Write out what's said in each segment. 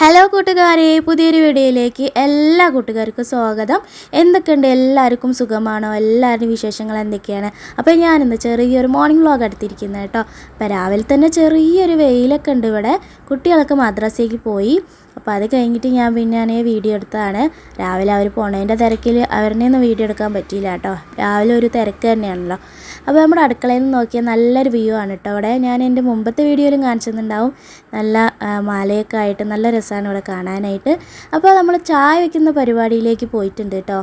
Hello കൂട്ടുകാരെ പുതിയൊരു വീഡിയോയിലേക്ക് എല്ലാ കൂട്ടുകാർക്കും സ്വാഗതം. എന്തൊക്കെയുണ്ട്? എല്ലാവർക്കും സുഖമാണോ? എല്ലാവരുടെയും വിശേഷങ്ങൾ എന്തൊക്കെയാണ്? അപ്പോൾ ഞാനിന്ന് ചെറിയൊരു മോർണിംഗ് വ്ളോഗ് എടുത്തിരിക്കുന്നത് കേട്ടോ. അപ്പോൾ രാവിലെ തന്നെ ചെറിയൊരു വെയിലൊക്കെ ഉണ്ട് ഇവിടെ. കുട്ടികളൊക്കെ മദ്രസയ്ക്ക് പോയി. അപ്പോൾ അത് കഴിഞ്ഞിട്ട് ഞാൻ പിന്നെ വീഡിയോ എടുത്തതാണ്. രാവിലെ അവർ പോണതിന്റെ തിരക്കിൽ അവരുടെ ഒന്നും വീഡിയോ എടുക്കാൻ പറ്റിയില്ല കേട്ടോ. രാവിലെ ഒരു തിരക്ക് തന്നെയാണല്ലോ. അപ്പോൾ നമ്മുടെ അടുക്കളയിൽ നിന്ന് നോക്കിയാൽ നല്ലൊരു വ്യൂ ആണ് കേട്ടോ അവിടെ ഞാൻ എന്റെ മുമ്പത്തെ വീഡിയോയിലും കാണിച്ചിട്ടുണ്ടാവും. നല്ല മാലയൊക്കെ ആയിട്ട് നല്ല രസമാണ് ഇവിടെ കാണാനായിട്ട്. അപ്പോൾ നമ്മൾ ചായ വെക്കുന്ന പരിപാടിയിലേക്ക് പോയിട്ടുണ്ട് കേട്ടോ.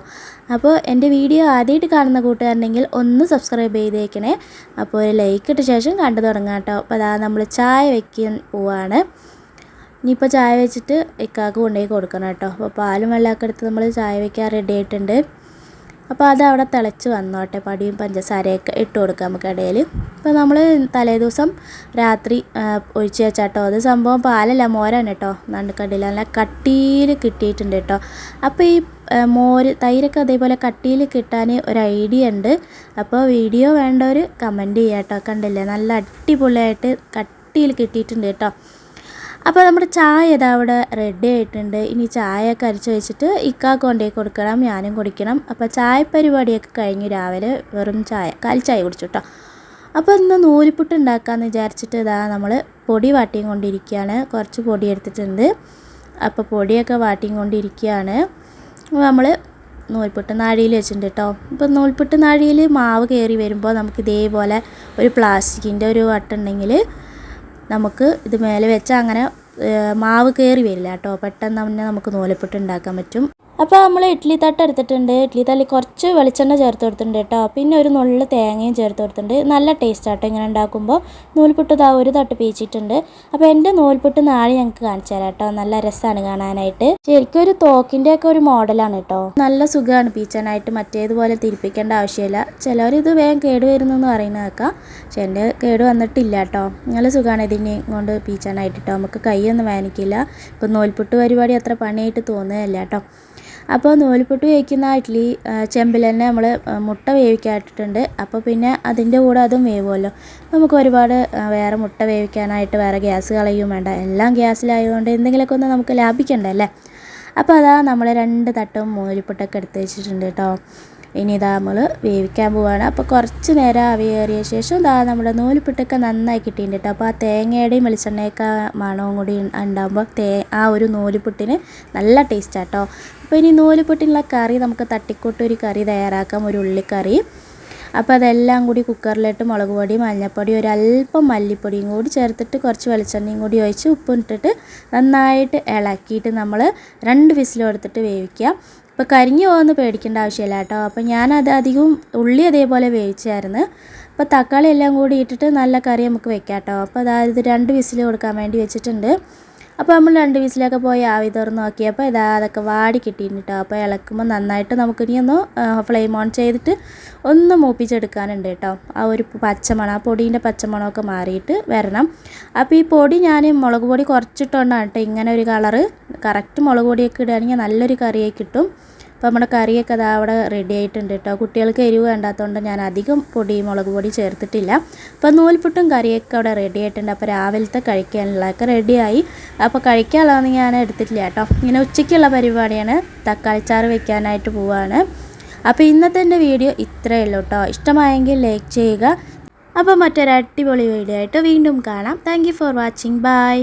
അപ്പോൾ എന്റെ വീഡിയോ ആദ്യമായിട്ട് കാണുന്ന കൂട്ടുകാരുണ്ടെങ്കിൽ ഒന്ന് സബ്സ്ക്രൈബ് ചെയ്തേക്കണേ. അപ്പോൾ ഒരു ലൈക്ക് ഇട്ട ശേഷം കണ്ടു തുടങ്ങാം കേട്ടോ. അപ്പോൾ അതാ നമ്മൾ ചായ വയ്ക്കാൻ പോവാണ്. ഇനിയിപ്പോൾ ചായ വെച്ചിട്ട് ഇക്കാക്ക് കൊണ്ടുപോയി കൊടുക്കണം കേട്ടോ. അപ്പോൾ പാലും വെള്ളമൊക്കെ എടുത്ത് നമ്മൾ ചായ വയ്ക്കാൻ റെഡി ആയിട്ടുണ്ട്. അപ്പോൾ അത് അവിടെ തിളച്ച് വന്നോട്ടെ പടിയും പഞ്ചസാരയൊക്കെ ഇട്ട് കൊടുക്കാം നമുക്ക് ഇടയിൽ അപ്പോൾ നമ്മൾ തലേദിവസം രാത്രി ഒഴിച്ചു വെച്ചാട്ടോ. അത് സംഭവം പാലല്ല മോരാണ് കേട്ടോ. നടുക്കണ്ടില്ല നല്ല കട്ടിയിൽ കിട്ടിയിട്ടുണ്ട് കേട്ടോ. അപ്പോൾ ഈ മോര് തൈരൊക്കെ അതേപോലെ കട്ടിയിൽ കിട്ടാൻ ഒരു ഐഡിയ ഉണ്ട്. അപ്പോൾ വീഡിയോ വേണ്ടവർ കമന്റ് ചെയ്യാം കേട്ടോ കണ്ടില്ലേ? നല്ല അടിപൊളിയായിട്ട് കട്ടിയിൽ കിട്ടിയിട്ടുണ്ട് കേട്ടോ. അപ്പോൾ നമ്മുടെ ചായ ഇതാ അവിടെ റെഡി ആയിട്ടുണ്ട്. ഇനി ചായ ഒക്കെ അരിച്ച് വെച്ചിട്ട് ഇക്കാക്ക് കൊണ്ടുപോയി കൊടുക്കണം ഞാനും കുടിക്കണം. അപ്പോൾ ചായ പരിപാടിയൊക്കെ കഴിഞ്ഞു രാവിലെ വെറും ചായ കാൽ ചായ കുടിച്ചു അപ്പോൾ ഇന്ന് നൂലിപ്പുട്ട് ഉണ്ടാക്കാമെന്ന് വിചാരിച്ചിട്ട് ഇതാ നമ്മൾ പൊടി വാട്ടിയും കൊണ്ടിരിക്കുകയാണ്. കുറച്ച് പൊടി എടുത്തിട്ടുണ്ട്. അപ്പോൾ പൊടിയൊക്കെ വാട്ടിയും കൊണ്ടിരിക്കുകയാണ്. നമ്മൾ നൂൽപുട്ട് നാഴിയിൽ വെച്ചിട്ടുണ്ട് കേട്ടോ ഇപ്പോൾ നൂൽപുട്ട് നാഴിയിൽ മാവ് കയറി വരുമ്പോൾ നമുക്ക് ഇതേപോലെ ഒരു പ്ലാസ്റ്റിക്കിന്റെ ഒരു വട്ടുണ്ടെങ്കിൽ നമുക്ക് ഇത് മേലെ വെച്ചാൽ അങ്ങനെ മാവ് കയറി വരില്ല കേട്ടോ. പെട്ടെന്ന് തന്നെ നമുക്ക് നൂലപ്പുട്ട് ഉണ്ടാക്കാൻ പറ്റും. അപ്പോൾ നമ്മൾ ഇഡ്ഡലി തട്ട് എടുത്തിട്ടുണ്ട്. ഇഡ്ഡലി തല്ലി കുറച്ച് വെളിച്ചെണ്ണ ചേർത്ത് കൊടുത്തിട്ടുണ്ട് കേട്ടോ. പിന്നെ ഒരു നുള്ള തേങ്ങയും ചേർത്ത് കൊടുത്തിട്ടുണ്ട്. നല്ല ടേസ്റ്റ് ആട്ടോ ഇങ്ങനെ ഉണ്ടാക്കുമ്പോൾ. നൂൽപുട്ട് ഇതാ ഒരു തട്ട് പീച്ചിട്ടുണ്ട് അപ്പോൾ എന്റെ നൂൽപുട്ട് നാളെ ഞങ്ങൾക്ക് കാണിച്ചു തരാം കേട്ടോ. നല്ല രസമാണ് കാണാനായിട്ട്. ശരിക്കും ഒരു തോക്കിന്റെ ഒക്കെ ഒരു മോഡലാണ് കേട്ടോ. നല്ല സുഖമാണ് പീച്ചാനായിട്ട്. മറ്റേതുപോലെ തിരിപ്പിക്കേണ്ട ആവശ്യമില്ല. ചിലവർ ഇത് വേഗം കേട് വരുന്നെന്ന് പറയുന്നത് കേൾക്കാം. പക്ഷെ എന്റെ കേട് വന്നിട്ടില്ല കേട്ടോ. നല്ല സുഖമാണ് ഇതിനെ കൊണ്ട് പീച്ചാനായിട്ട് കേട്ടോ. നമുക്ക് കൈയൊന്നും വേനിക്കില്ല ഇപ്പോൾ നൂൽപുട്ട് പരിപാടി അത്ര പണിയായിട്ട് തോന്നുകയല്ല കേട്ടോ. അപ്പോൾ നൂൽപുട്ട് വേവിക്കുന്ന ഇഡ്ഡലി ചെമ്പിൽ തന്നെ നമ്മൾ മുട്ട വേവിക്കാട്ടിട്ടുണ്ട് അപ്പോൾ പിന്നെ അതിന്റെ കൂടെ അതും വേവുമല്ലോ. നമുക്ക് ഒരുപാട് വേറെ മുട്ട വേവിക്കാനായിട്ട് വേറെ ഗ്യാസ് കളയും വേണ്ട. എല്ലാം ഗ്യാസിലായതുകൊണ്ട് എന്തെങ്കിലുമൊക്കെ ഒന്ന് നമുക്ക് ലാഭിക്കണ്ടല്ലേ അപ്പോൾ അതാ നമ്മൾ രണ്ട് തട്ടും നൂൽപുട്ടൊക്കെ എടുത്ത് വെച്ചിട്ടുണ്ട് കേട്ടോ. ഇനി ഇതാ നമ്മൾ വേവിക്കാൻ പോവാണ്. അപ്പോൾ കുറച്ച് നേരം ആവി കയറിയ ശേഷം ഇതാ നമ്മുടെ നൂലിപ്പിട്ടൊക്കെ നന്നായി കിട്ടിയിട്ടുണ്ട് കേട്ടോ. അപ്പോൾ ആ തേങ്ങയുടെയും വെളിച്ചെണ്ണയൊക്കെ മണവും കൂടി ഉണ്ടാകുമ്പോൾ തേ ആ ഒരു നൂലിപ്പിട്ടിന് നല്ല ടേസ്റ്റാട്ടോ അപ്പോൾ ഇനി നൂലിപ്പിട്ടിനുള്ള കറി നമുക്ക് തട്ടിക്കൂട്ടൊരു കറി തയ്യാറാക്കാം. ഒരു ഉള്ളിക്കറി. അപ്പോൾ അതെല്ലാം കൂടി കുക്കറിലിട്ട് മുളക് പൊടി മഞ്ഞൾപ്പൊടി ഒരു അല്പം മല്ലിപ്പൊടിയും കൂടി ചേർത്തിട്ട് കുറച്ച് വെളിച്ചെണ്ണയും കൂടി ഒഴിച്ച് ഉപ്പും ഇട്ടിട്ട് നന്നായിട്ട് ഇളക്കിയിട്ട് നമ്മൾ രണ്ട് വിസിലും എടുത്തിട്ട് വേവിക്കുക. ഇപ്പോൾ കരിഞ്ഞു പോകുന്ന പേടിക്കേണ്ട ആവശ്യമില്ല കേട്ടോ. അപ്പോൾ ഞാനത് അധികവും ഉള്ളി അതേപോലെ വേവിച്ചായിരുന്നു. അപ്പോൾ തക്കാളി എല്ലാം കൂടി ഇട്ടിട്ട് നല്ല കറി നമുക്ക് വെക്കാം കേട്ടോ. അപ്പോൾ അതായത് രണ്ട് വിസിൽ കൊടുക്കാൻ വേണ്ടി വെച്ചിട്ടുണ്ട്. അപ്പോൾ നമ്മൾ രണ്ട് വിസിലൊക്കെ പോയി ആവി തുറന്ന് നോക്കിയപ്പോൾ ഇതാ അതൊക്കെ വാടി കിട്ടിയിട്ടുണ്ട് കേട്ടോ അപ്പോൾ ഇളക്കുമ്പോൾ നന്നായിട്ട് നമുക്കിനി ഒന്ന് ഫ്ലെയിം ഓൺ ചെയ്തിട്ട് ഒന്ന് മൂപ്പിച്ചെടുക്കാനുണ്ട് കേട്ടോ ആ ഒരു പച്ചമണം ആ പൊടീന്റെ പച്ചമണമൊക്കെ മാറിയിട്ട് വരണം. അപ്പോൾ ഈ പൊടി ഞാൻ മുളക് പൊടി കുറച്ചിട്ടുകൊണ്ടാണ് കേട്ടോ ഇങ്ങനെ ഒരു കളറ്. കറക്റ്റ് മുളക് പൊടിയൊക്കെ ഇടുകയാണെങ്കിൽ നല്ലൊരു കറിയായി കിട്ടും. അപ്പോൾ നമ്മുടെ കറിയൊക്കെ അതാ അവിടെ റെഡി ആയിട്ടുണ്ട് കേട്ടോ. കുട്ടികൾക്ക് എരിവ് വേണ്ടാത്തതുകൊണ്ട് ഞാൻ അധികം പൊടി മുളക് പൊടി ചേർത്തിട്ടില്ല. അപ്പോൾ നൂൽപുട്ടും കറിയൊക്കെ അവിടെ റെഡി ആയിട്ടുണ്ട്. അപ്പോൾ രാവിലത്തെ കഴിക്കാനുള്ളതൊക്കെ റെഡിയായി അപ്പോൾ കഴിക്കാനുള്ളതൊന്നും ഞാൻ എടുത്തിട്ടില്ല കേട്ടോ. ഇങ്ങനെ ഉച്ചയ്ക്കുള്ള പരിപാടിയാണ്. തക്കാളി തക്കാളിച്ചാറ് വെക്കാനായിട്ട് പോവാണ്. അപ്പോൾ ഇന്നത്തെ എന്റെ വീഡിയോ ഇത്രയേ ഉള്ളൂ കേട്ടോ. ഇഷ്ടമായെങ്കിൽ ലൈക്ക് ചെയ്യുക. അപ്പോൾ മറ്റൊരു അടിപൊളി വീഡിയോ ആയിട്ട് വീണ്ടും കാണാം. Thank for watching bye